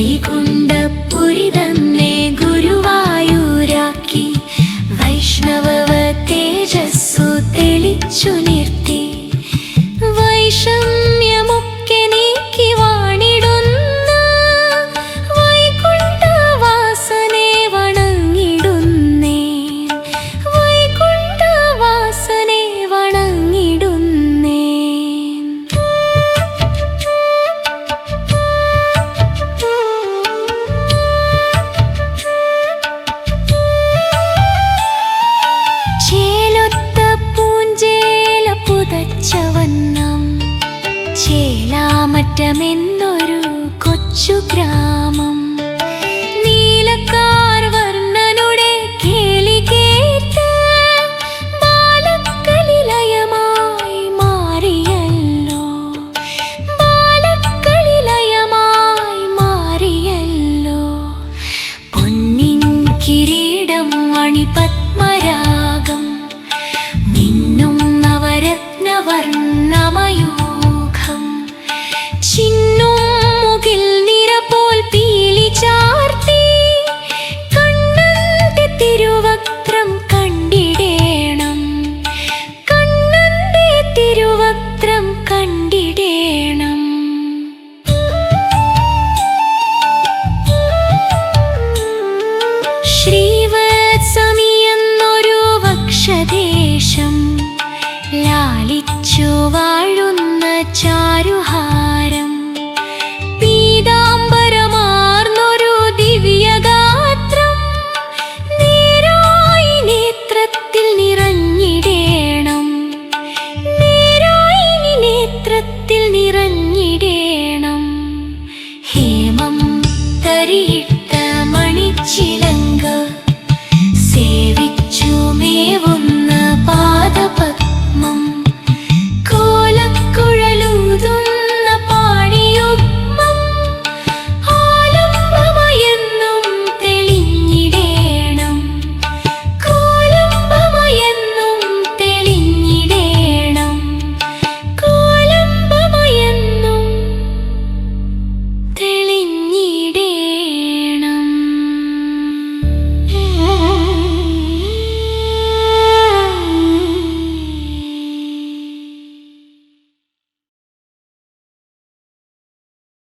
കൈകൊണ്ട് കൊച്ചു ഗ്രാമം. നീലക്കാർ വർണനുടെ കേളി കേട്ട് ബാലക്കളിലയമായി പൊന്നിൻ കിരീടം ഹൃദയത്തിൽ നിറഞ്ഞിടേണം. ഹേമം തരിയിട്ട മണിച്ചില